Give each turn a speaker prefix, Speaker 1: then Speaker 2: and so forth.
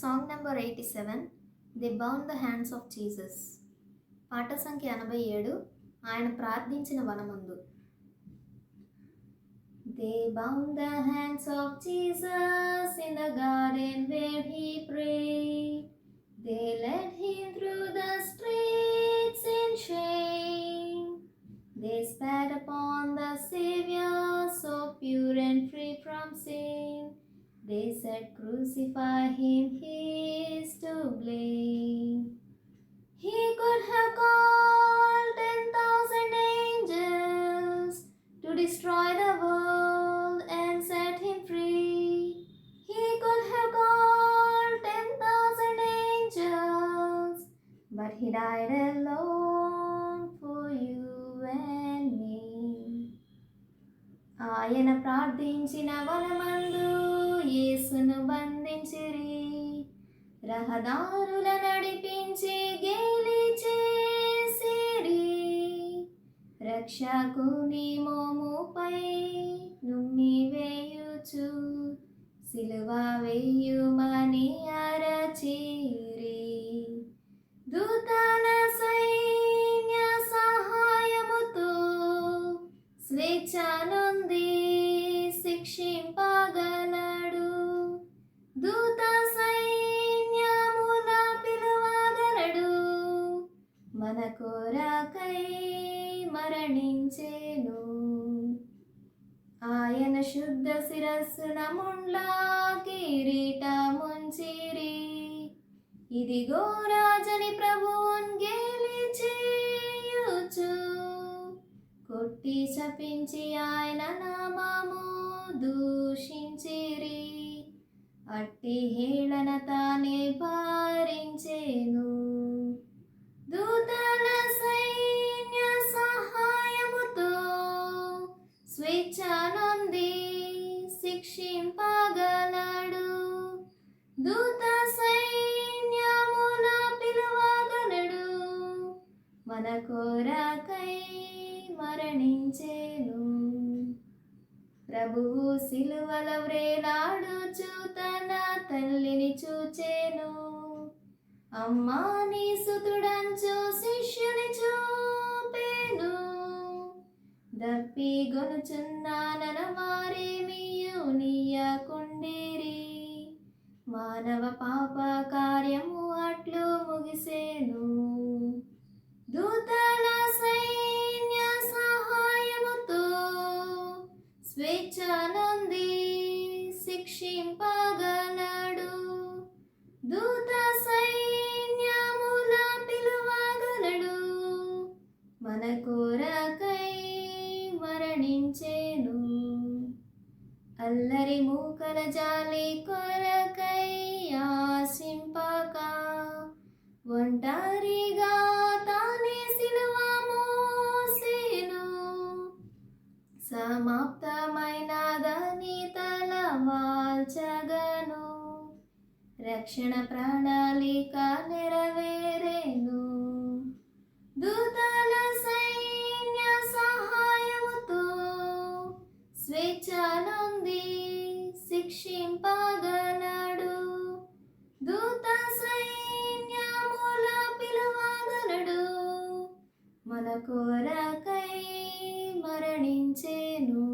Speaker 1: Song number eighty seven the bound the hands of Jesus పాట సంఖ్య ఎనభై ఏడు ఆయన ప్రార్థించిన వనమందు. They bound the hands of Jesus in the garden where he pray they led him through the streets in shame they spat upon ద Savior so pure and free from sin. They said, Crucify him, he is to blame. He could have called ten thousand angels to destroy the world and set him free. He could have called ten thousand angels, but he died alone for you and me. ఆయన ప్రార్థించిన వనమందు యేసును బంధించిరి. రహదారుల నడిపించి గేలి చేసిరి. రక్షకు నీ మోముపై నుమ్మి వేయుచు. సిలువ వేయుమని అరచిరి. దూతల సైన్య సహాయముతో స్వేచ్ఛనుంది శిక్షింపగల దూత సైన్యముల పిలువాగలడు. మన కోరాకై మరణించేను. ఆయన శుద్ధ శిరస్సున ముండ్ల కిరీటముంచిరి. ఇదిగో రాజని ప్రభువున్ గెలిచేయుచు కొట్టి చపించి ఆయన నామము అట్టి హేళన తానే భారించేను దూతల సైన్య సహాయముతో స్వేచ్ఛనుంది శిక్షింపగలడు. దూత సైన్యముల పిలువగలడు. మన కోరకై మరణించేను. ప్రభువు సిలువల వ్రేలాడుచు తన తల్లిని చూచేను. అమ్మా నీ సుతుడంచు శిష్యుని చూపేను. దప్పి గొనుచున్నానన వారేమియు నీయకుండిరి మానవ పాప కార్యము అట్లు ముగిసేను. దూత పగలడు. దూత సైన్యముల పిలువగలడు. మన కోరకై మరణించేను. అల్లరి మూకల జాలి కొరకై ఆశింపక ఒంటారిగా రక్షణ ప్రణాళిక నెరవేరేను. దూతల సైన్య సహాయముతో స్వేచ్ఛనుంది శిక్షింపగలడు. దూత సైన్యముల పిలువగలడు. మన కోరకై మరణించేను.